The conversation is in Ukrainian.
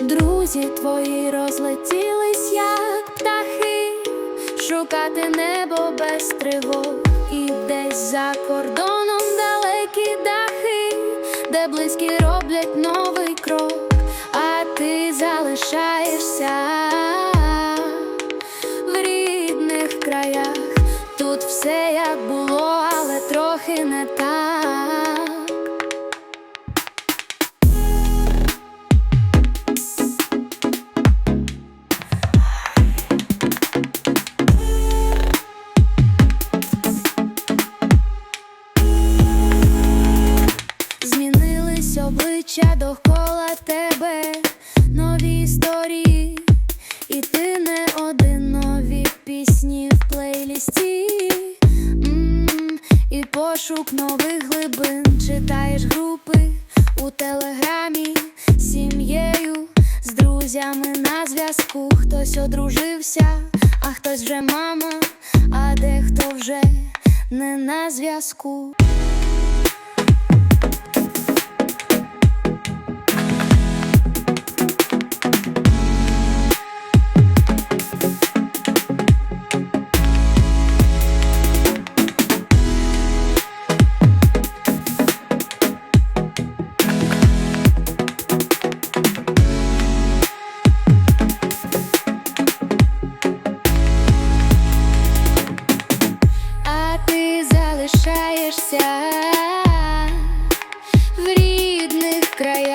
Друзі твої розлетілись, як птахи, шукати небо без тривог, і десь за кордоном далекі дахи, де близькі роблять новий крок, а ти залишаєшся в рідних краях. Тут все як було, але трохи не так. Обличчя довкола тебе, нові історії, і ти не один нові пісні в плейлісті, і пошук нових глибин. Читаєш групи у телеграмі сім'єю, з друзями на зв'язку. Хтось одружився, а хтось вже мама, а дехто вже не на зв'язку. залишаєшся в рідних краях.